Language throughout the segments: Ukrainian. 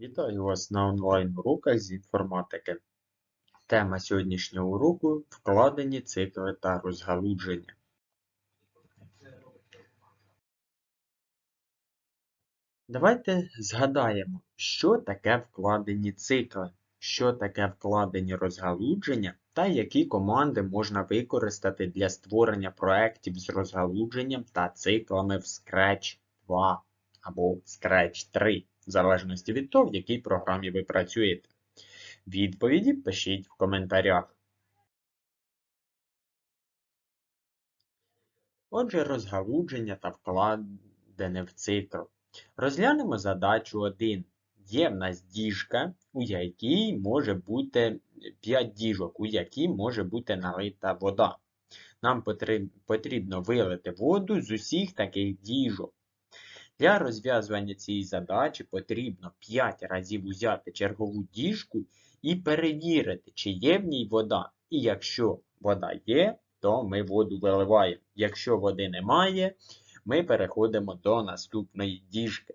Вітаю вас на онлайн-уроках з інформатики. Тема сьогоднішнього уроку вкладені цикли та розгалудження. Давайте згадаємо, що таке вкладені цикли, що таке вкладені розгалудження та які команди можна використати для створення проєктів з розгалудженням та циклами в Scratch 2 або Scratch 3 в залежності від того, в якій програмі ви працюєте. Відповіді пишіть в коментарях. Отже, розгалудження та вкладене в цикл. Розглянемо задачу 1. Є в нас діжка, у якій може бути 5 діжок, у якій може бути налита вода. Нам потрібно вилити воду з усіх таких діжок. Для розв'язування цієї задачі потрібно 5 разів взяти чергову діжку і перевірити, чи є в ній вода. І якщо вода є, то ми воду виливаємо. Якщо води немає, ми переходимо до наступної діжки.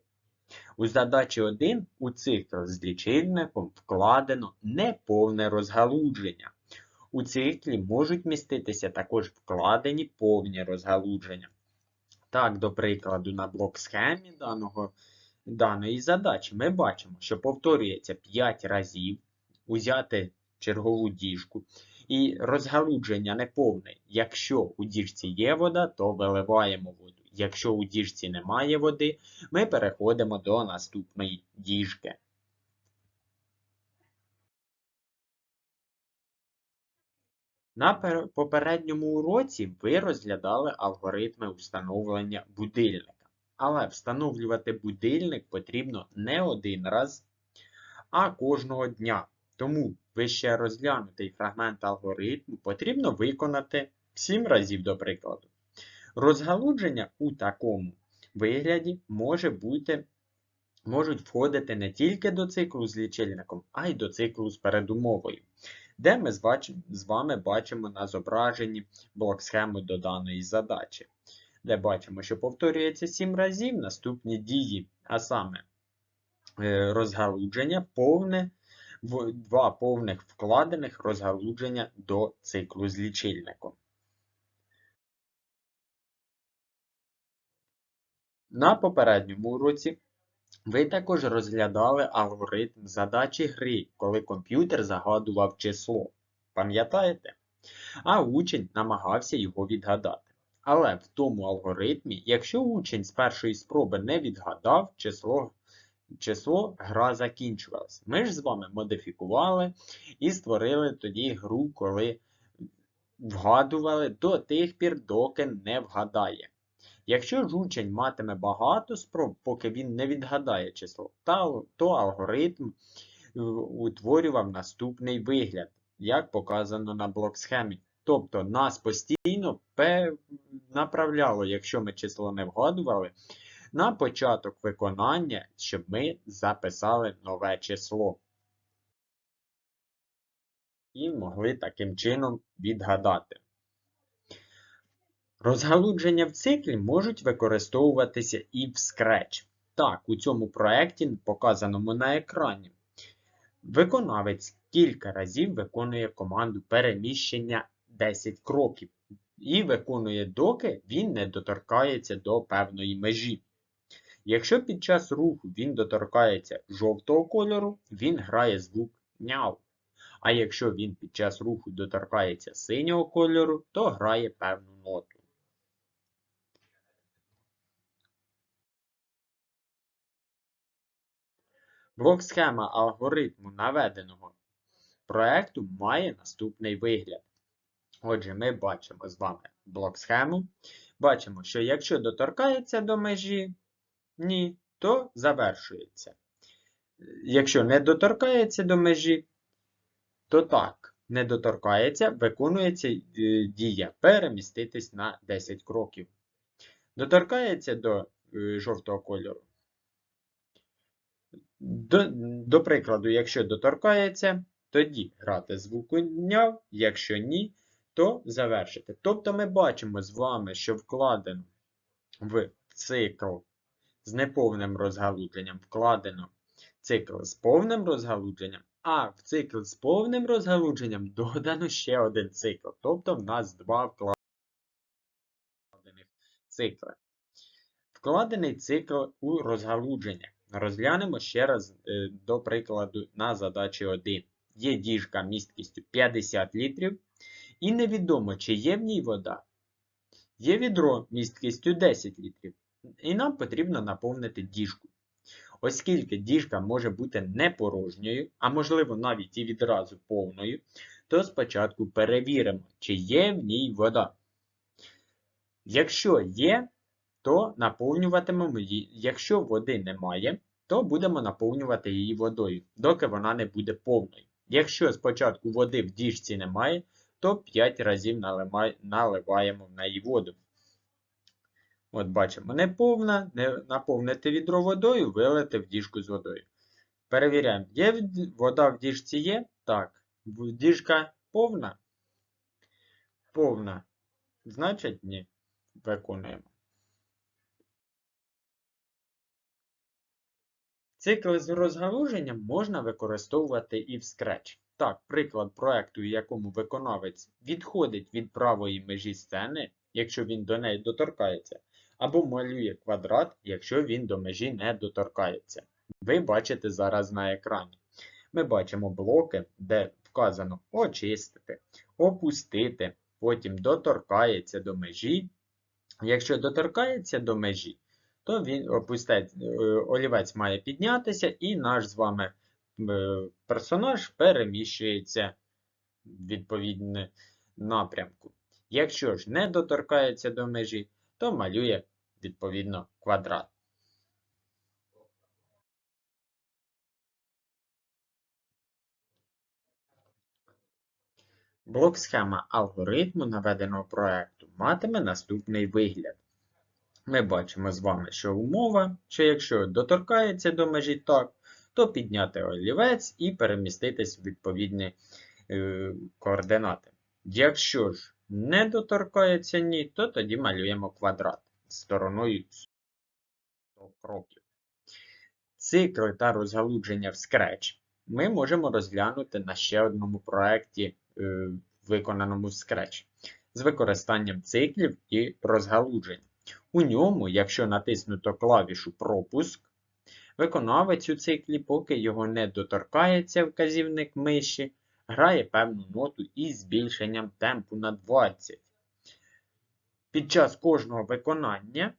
У задачі 1 у цикл з лічильником вкладено неповне розгалудження. У циклі можуть міститися також вкладені повні розгалудження. Так, до прикладу, на блок схемі даного, даної задачі ми бачимо, що повторюється 5 разів узяти чергову діжку. І розгалудження неповне. Якщо у діжці є вода, то виливаємо воду. Якщо у діжці немає води, ми переходимо до наступної діжки. На попередньому уроці ви розглядали алгоритми встановлення будильника. Але встановлювати будильник потрібно не один раз, а кожного дня. Тому вище розглянутий фрагмент алгоритму потрібно виконати 7 разів, до прикладу. Розгалудження у такому вигляді може бути, можуть входити не тільки до циклу з лічильником, а й до циклу з передумовою де ми з вами бачимо на зображенні блок схеми до даної задачі, де бачимо, що повторюється 7 разів наступні дії, а саме е, розгалудження повне, два повних вкладених розгалудження до циклу з лічильником. На попередньому уроці ви також розглядали алгоритм задачі гри, коли комп'ютер загадував число. Пам'ятаєте? А учень намагався його відгадати. Але в тому алгоритмі, якщо учень з першої спроби не відгадав, число число гра закінчувалась. Ми ж з вами модифікували і створили тоді гру, коли вгадували до тих пір, доки не вгадає. Якщо ж учень матиме багато спроб, поки він не відгадає число, то алгоритм е, утворював наступний вигляд, як показано на блок-схемі. Тобто нас постійно направляло, якщо ми число не вгадували, на початок виконання, щоб ми записали нове число. І могли таким чином відгадати. Розгалудження в циклі можуть використовуватися і в Scratch. Так, у цьому проєкті, показаному на екрані, виконавець кілька разів виконує команду переміщення 10 кроків. І виконує, доки він не доторкається до певної межі. Якщо під час руху він доторкається жовтого кольору, він грає звук няу. А якщо він під час руху доторкається синього кольору, то грає певну ноту. Блок-схема алгоритму наведеного проєкту має наступний вигляд. Отже, ми бачимо з вами блок-схему. Бачимо, що якщо доторкається до межі, ні, то завершується. Якщо не доторкається до межі, то так, не доторкається, виконується е, дія переміститись на 10 кроків. Доторкається до е, жовтого кольору, до, до прикладу, якщо доторкається, тоді грати звуку няв, якщо ні, то завершити. Тобто ми бачимо з вами, що вкладено в цикл з неповним розгалудленням вкладено цикл з повним розгалудженням, а в цикл з повним розгалудженням додано ще один цикл. Тобто в нас два вкладених цикли. Вкладений цикл у розгалудження. Розглянемо ще раз е, до прикладу на задачі 1. Є діжка місткістю 50 літрів. І невідомо, чи є в ній вода. Є відро місткістю 10 літрів. І нам потрібно наповнити діжку. Оскільки діжка може бути не порожньою, а можливо навіть і відразу повною, то спочатку перевіримо, чи є в ній вода. Якщо є, то наповнюватимемо її. Якщо води немає, то будемо наповнювати її водою, доки вона не буде повною. Якщо спочатку води в діжці немає, то 5 разів наливаємо в неї воду. От бачимо, не повна, не наповнити відро водою, вилити в діжку з водою. Перевіряємо, є вода в діжці є? Так. Діжка повна? Повна. Значить, ні. Виконуємо. Цикли з розгалуженням можна використовувати і в Scratch. Так, приклад проекту, якому виконавець відходить від правої межі сцени, якщо він до неї доторкається, або малює квадрат, якщо він до межі не доторкається. Ви бачите зараз на екрані. Ми бачимо блоки, де вказано очистити, опустити, потім доторкається до межі. Якщо доторкається до межі, то він опустить, е, олівець має піднятися, і наш з вами е, персонаж переміщується в відповідне напрямку. Якщо ж не доторкається до межі, то малює відповідно квадрат. Блок схема алгоритму наведеного проєкту матиме наступний вигляд. Ми бачимо з вами, що умова, що якщо доторкається до межі так, то підняти олівець і переміститись в відповідні е, координати. Якщо ж не доторкається ні, то тоді малюємо квадрат стороною 100 кроків. Цикли та розгалудження в Scratch ми можемо розглянути на ще одному проєкті, е, виконаному в Scratch, з використанням циклів і розгалуджень. У ньому, якщо натиснуто клавішу пропуск, виконавець у циклі, поки його не доторкається вказівник миші, грає певну ноту із збільшенням темпу на 20 під час кожного виконання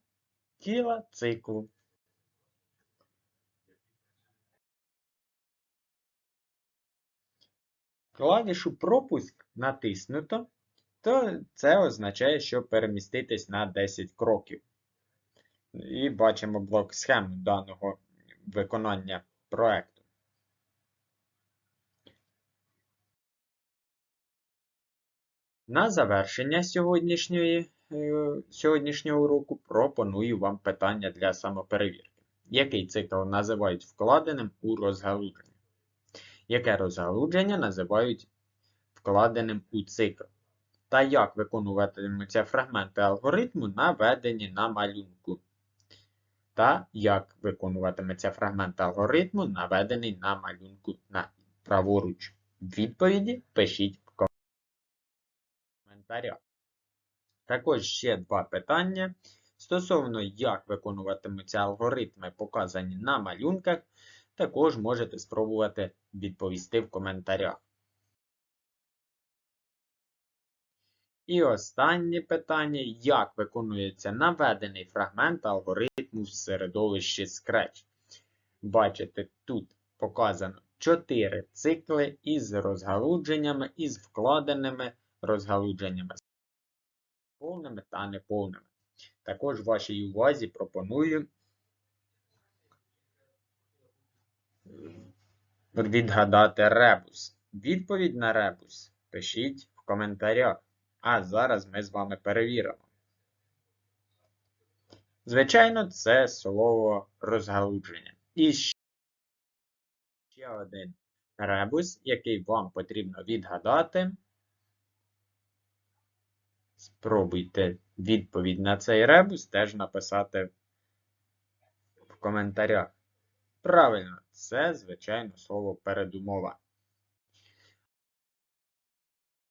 тіла циклу. Клавішу пропуск натиснуто, то це означає, що переміститись на 10 кроків. І бачимо блок схему даного виконання проекту. На завершення сьогоднішньої, е, сьогоднішнього уроку пропоную вам питання для самоперевірки. Який цикл називають вкладеним у розгалудження? Яке розгалудження називають вкладеним у цикл? Та як виконуватимуться фрагменти алгоритму, наведені на малюнку? Та як виконуватиметься фрагмент алгоритму, наведений на малюнку на праворуч. Відповіді пишіть в коментарях. Також ще два питання. Стосовно, як виконуватимуться алгоритми, показані на малюнках, також можете спробувати відповісти в коментарях. І останнє питання, як виконується наведений фрагмент алгоритму в середовищі Scratch. Бачите, тут показано 4 цикли із розгалудженнями, із вкладеними розгалудженнями, повними та неповними. Також вашій увазі пропоную відгадати ребус. Відповідь на ребус пишіть в коментарях. А зараз ми з вами перевіримо. Звичайно, це слово розгалудження. І ще один ребус, який вам потрібно відгадати. Спробуйте відповідь на цей ребус теж написати в коментарях. Правильно, це, звичайно, слово передумова.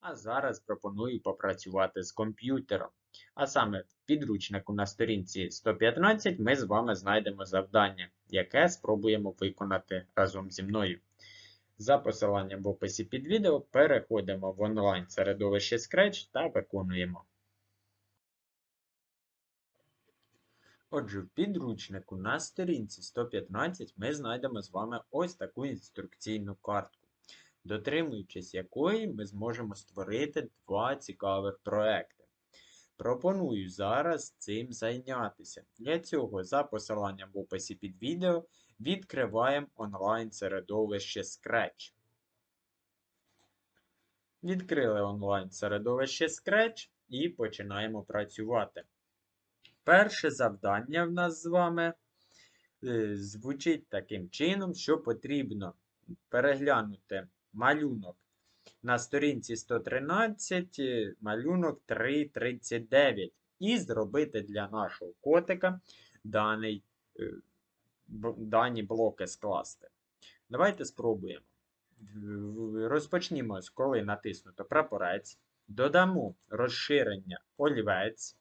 А зараз пропоную попрацювати з комп'ютером. А саме в підручнику на сторінці 115 ми з вами знайдемо завдання, яке спробуємо виконати разом зі мною. За посиланням в описі під відео переходимо в онлайн середовище Scratch та виконуємо. Отже, в підручнику на сторінці 115 ми знайдемо з вами ось таку інструкційну картку, дотримуючись якої ми зможемо створити два цікавих проекти. Пропоную зараз цим зайнятися. Для цього, за посиланням в описі під відео, відкриваємо онлайн-середовище Scratch. Відкрили онлайн-середовище Scratch і починаємо працювати. Перше завдання в нас з вами е, звучить таким чином, що потрібно переглянути малюнок на сторінці 113, е, малюнок 339 і зробити для нашого котика даний, е, дані блоки скласти. Давайте спробуємо. Розпочнімо, коли натиснуто прапорець, додамо розширення олівець.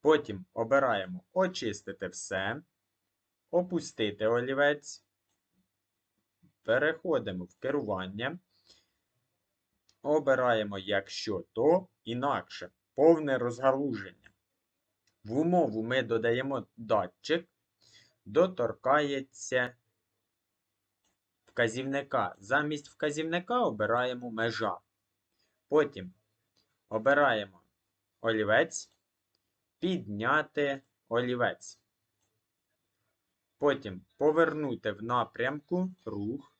Потім обираємо Очистити все, опустити олівець. Переходимо в керування. Обираємо, якщо то інакше, повне розгалуження. В умову ми додаємо датчик, доторкається вказівника. Замість вказівника обираємо межа. Потім обираємо олівець підняти олівець. Потім повернути в напрямку рух,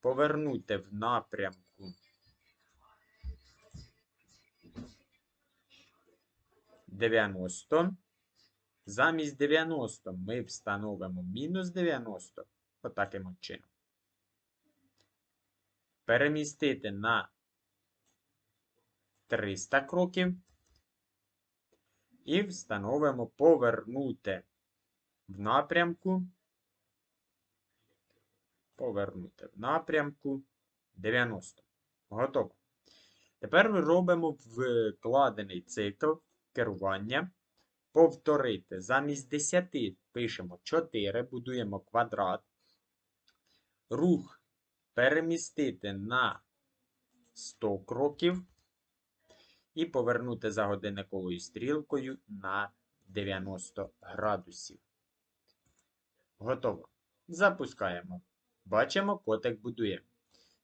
повернути в напрямку дев'яносто. Замість 90 ми встановимо мінус 90, отаким от чином. Перемістити на 300 кроків. І встановимо повернути в напрямку. Повернути в напрямку 90. Готово. Тепер ми робимо вкладений цикл керування. Повторити. Замість 10 пишемо 4, будуємо квадрат. Рух перемістити на 100 кроків і повернути за годинниковою стрілкою на 90 градусів. Готово. Запускаємо. Бачимо, котик будує.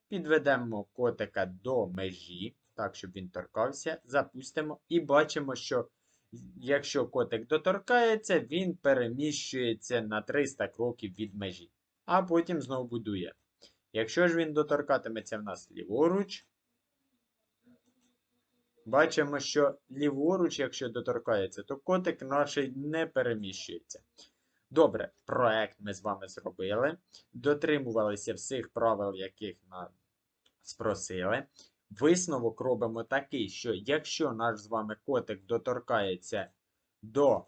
Підведемо котика до межі, так, щоб він торкався. Запустимо і бачимо, що якщо котик доторкається, він переміщується на 300 кроків від межі. А потім знову будує. Якщо ж він доторкатиметься в нас ліворуч, Бачимо, що ліворуч, якщо доторкається, то котик наш не переміщується. Добре, проект ми з вами зробили. Дотримувалися всіх правил, яких нам спросили. Висновок робимо такий, що якщо наш з вами котик доторкається до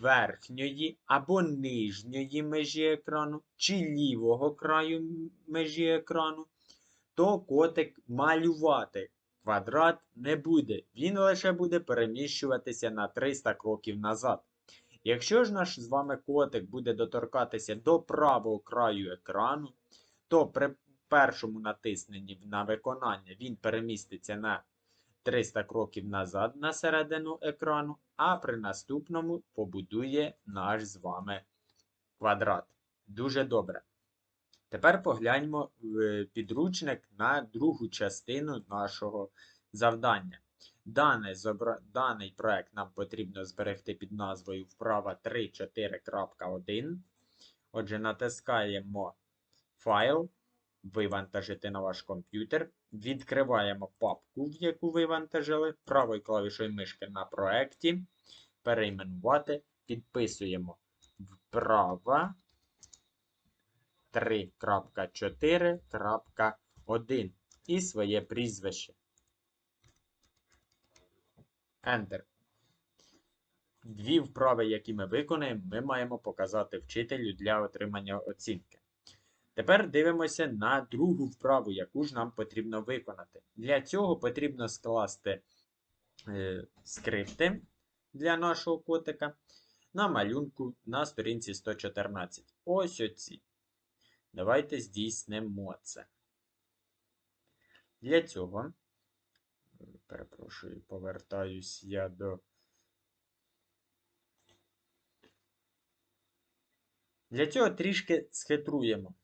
верхньої або нижньої межі екрану, чи лівого краю межі екрану, то котик малювати квадрат не буде. Він лише буде переміщуватися на 300 кроків назад. Якщо ж наш з вами котик буде доторкатися до правого краю екрану, то при першому натисненні на виконання він переміститься на 300 кроків назад на середину екрану, а при наступному побудує наш з вами квадрат. Дуже добре. Тепер погляньмо підручник на другу частину нашого завдання. Даний, зобра... Даний проект нам потрібно зберегти під назвою вправа 3.4.1. Отже, натискаємо файл, вивантажити на ваш комп'ютер. Відкриваємо папку, в яку вивантажили, правою клавішою мишки на проєкті. Перейменувати. Підписуємо вправа 3.4.1 і своє прізвище. Enter. дві вправи, які ми виконаємо, ми маємо показати вчителю для отримання оцінки. Тепер дивимося на другу вправу, яку ж нам потрібно виконати. Для цього потрібно скласти е, скрипти для нашого котика на малюнку на сторінці 114. Ось оці. Давайте здійснимо це. Для цього, перепрошую, повертаюсь я до. Для цього трішки схитруємо.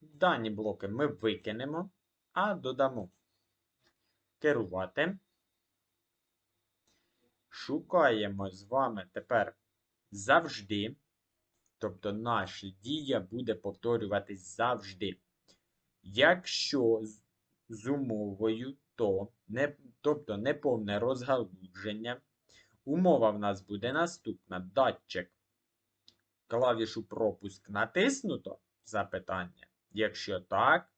Дані блоки ми викинемо, а додамо керувати. Шукаємо з вами тепер завжди. Тобто наша дія буде повторюватись завжди. Якщо з умовою, то не, тобто неповне розгалудження, умова в нас буде наступна. Датчик клавішу пропуск натиснуто запитання. Якщо так,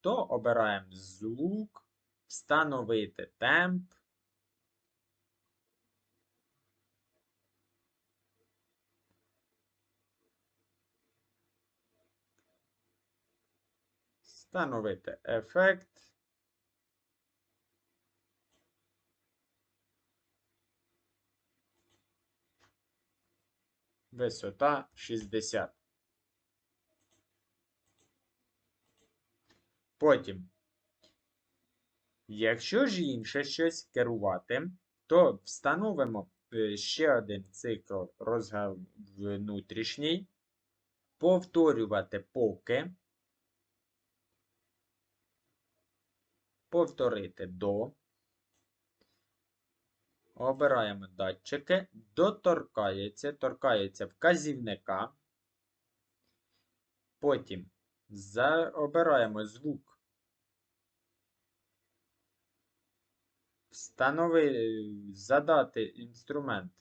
то обираємо звук, встановити темп. Встановити ефект. Висота 60. Потім, якщо ж інше щось керувати, то встановимо е, ще один цикл розгал внутрішній, повторювати поки, повторити до. Обираємо датчики, доторкається, торкається вказівника. Потім за... обираємо звук. Встанови, задати інструмент,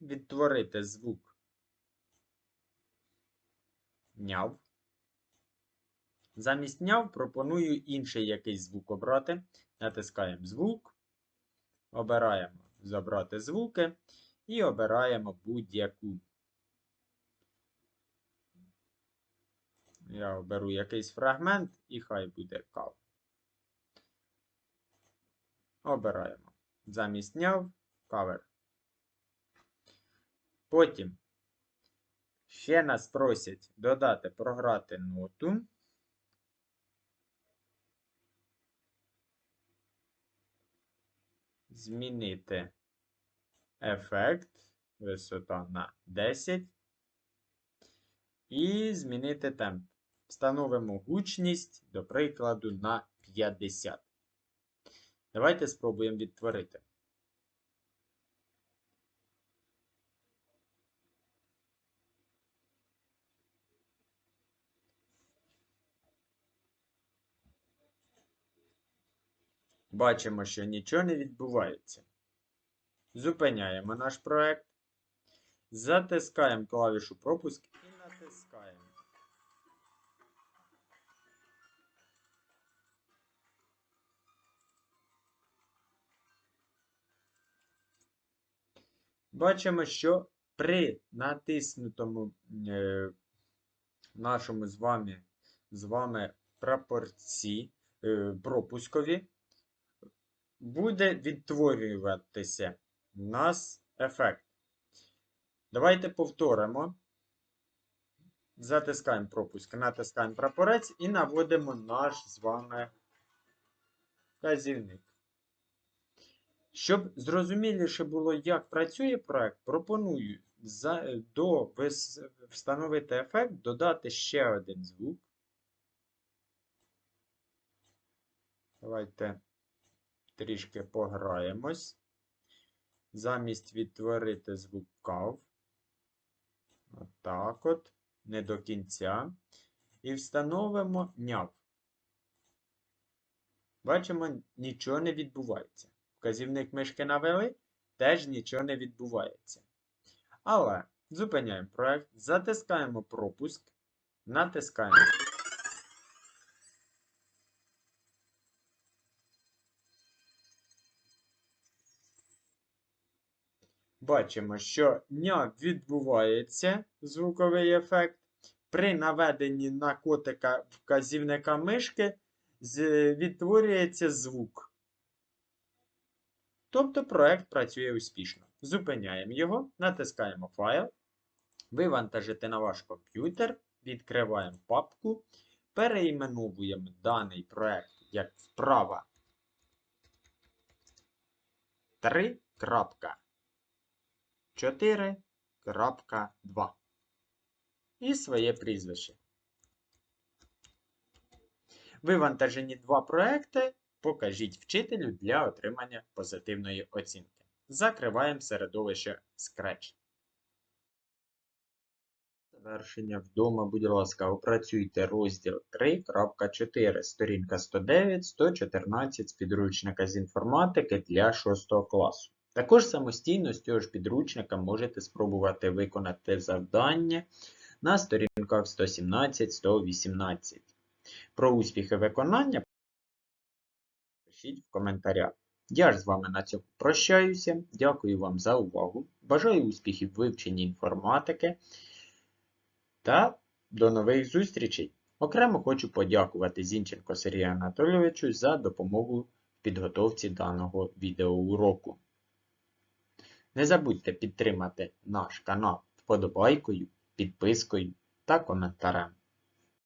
відтворити звук. Няв. Замість няв пропоную інший якийсь звук обрати. Натискаємо звук. Обираємо забрати звуки і обираємо будь-яку. Я оберу якийсь фрагмент і хай буде кав. Обираємо. Замість няв кавер. Потім ще нас просять додати програти ноту. Змінити ефект, висота на 10. І змінити темп. Встановимо гучність, до прикладу, на 50. Давайте спробуємо відтворити. Бачимо, що нічого не відбувається. Зупиняємо наш проект. Затискаємо клавішу пропуск і натискаємо. Бачимо, що при натиснутому е, нашому з вами з вами прапорці е, пропускові буде відтворюватися у нас ефект. Давайте повторимо. Затискаємо пропуск, натискаємо прапорець і наводимо наш з вами вказівник. Щоб зрозуміліше було, як працює проект, пропоную за, до встановити ефект, додати ще один звук. Давайте трішки пограємось. Замість відтворити звук кав. Отак от, не до кінця. І встановимо няв. Бачимо, нічого не відбувається. Вказівник мишки навели, теж нічого не відбувається. Але зупиняємо проект, затискаємо пропуск, натискаємо. Бачимо, що ня відбувається звуковий ефект. При наведенні на котика вказівника мишки відтворюється звук. Тобто проект працює успішно. Зупиняємо його, натискаємо файл, вивантажити на ваш комп'ютер, відкриваємо папку, переіменовуємо даний проект як вправа 3.4.2 і своє прізвище. Вивантажені два проекти покажіть вчителю для отримання позитивної оцінки. Закриваємо середовище Scratch. Завершення вдома, будь ласка, опрацюйте розділ 3.4, сторінка 109-114 з підручника з інформатики для 6 класу. Також самостійно з цього ж підручника можете спробувати виконати завдання на сторінках 117-118. Про успіхи виконання пишіть в коментарях. Я ж з вами на цьому прощаюся. Дякую вам за увагу. Бажаю успіхів вивченні інформатики. Та до нових зустрічей! Окремо хочу подякувати Зінченко Сергію Анатолійовичу за допомогу в підготовці даного відеоуроку. Не забудьте підтримати наш канал вподобайкою, підпискою та коментарем.